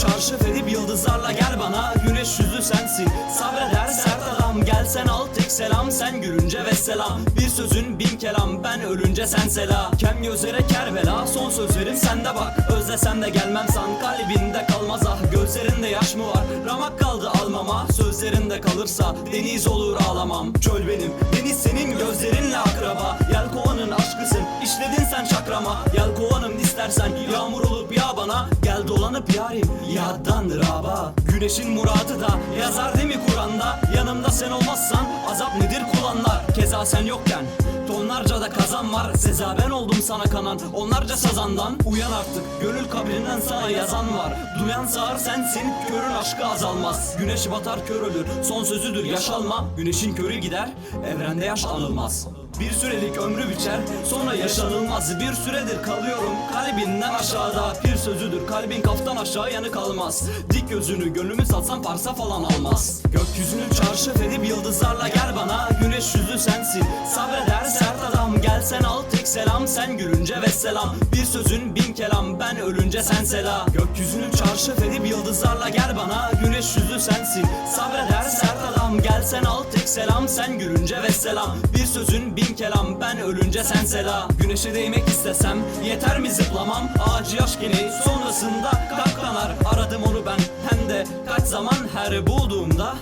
çarşaf edip yıldızlarla gel bana. Güneş yüzü sensin. Sabreder sert adam. Gel sen al tek selam. Sen gülünce ve selam. Bir sözün bin kelam. Ben ölünce sen sela. Kem gözlere kerbela. Son sözlerim sende bak. Özlesem de gelmem san. Kalbinde kalmaz ah. Gözlerinde yaş mı var? Ramak kaldı almama. Sözlerinde kalırsa deniz olur ağlamam. Çöl benim. Deniz senin. Gözlerinle akraba. Yelkovanın aşkısın. İşledin sen çakrama. Yelkovanım istersen yağmur olup yağ bana. Gel dolanıp yarim yaddan raba Güneşin muradı da yazar değil mi Kur'an'da? Yanımda sen olmazsan azap nedir kullanlar? Keza sen yokken Tonlarca da kazan var. Seza ben oldum sana kanan Onlarca sazandan. Uyan artık Gönül kabrinden sana yazan var. Duyan sağır sensin Körün aşkı azalmaz. Güneş batar kör ölür Son sözüdür. Yaşalma Güneşin körü gider Evrende yaş anılmaz bir sürelik ömrü biçer sonra yaşanılmaz. Bir süredir kalıyorum kalbinden aşağıda. Bir sözüdür kalbin kaftan aşağı yanı kalmaz. Dik gözünü gönlümü satsan parsa falan almaz. Gökyüzünü çarşaf edip yıldızlarla gel bana. Güneş yüzü sensin. Sabreder sert adam Gel sen al tek selam sen gülünce ve selam Bir sözün bin kelam ben ölünce sen sela. Gökyüzünü çarşaf edip yıldızlarla gel bana. Güneş yüzü sensin sabreder sert adam. Gel sen al tek selam sen gülünce ve selam Bir sözün bin kelam ben ölünce sen sela. Güneşe değmek istesem yeter mi zıplamam? Ağacı yaş geni sonrasında katlanar Aradım onu ben hem de kaç zaman her bulduğumda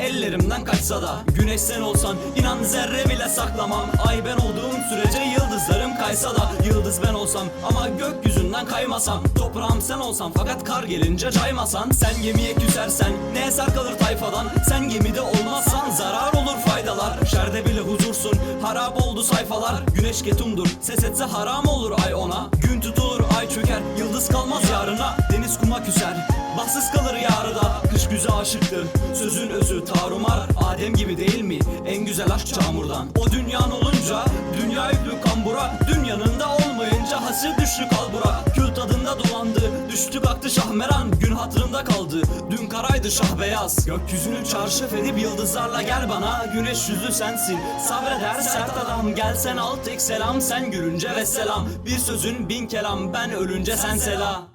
Ellerimden kaçsa da Güneş sen olsan inan zerre bile saklamam. Ay ben olduğum sürece yıldızlarım kaysa da Yıldız ben olsam ama gökyüzünden kaymasam. Toprağım sen olsan fakat kar gelince caymasan. Sen gemiye küsersen ne eser kalır tayfadan? Sen gemide olmazsan zarar olur faydalar. Şerde bile huzursun harap oldu sayfalar. Güneş ketumdur ses etse haram olur ay ona. Gün tutulur ay çöker yıldız kalmaz yarına. Deniz kuma küser bahtsız kalır yarı da Kış güze aşıktır. Sözün özü tarumar Adem gibi değil mi? En güzel aşk çamurdan. O dünyan olunca dünya yüklü kambura Dünyanın da olmayınca hasır düştü kalbura. Kül tadında dolandı düştü kalktı şahmeran. Gün hatırında kaldı dün karaydı şah beyaz. Gökyüzünü çarşaf edip yıldızlarla gel bana. Güneş yüzü sensin sabreder sert adam. Gel sen al tek selam sen gülünce ve selam Bir sözün bin kelam ben ölünce sen sela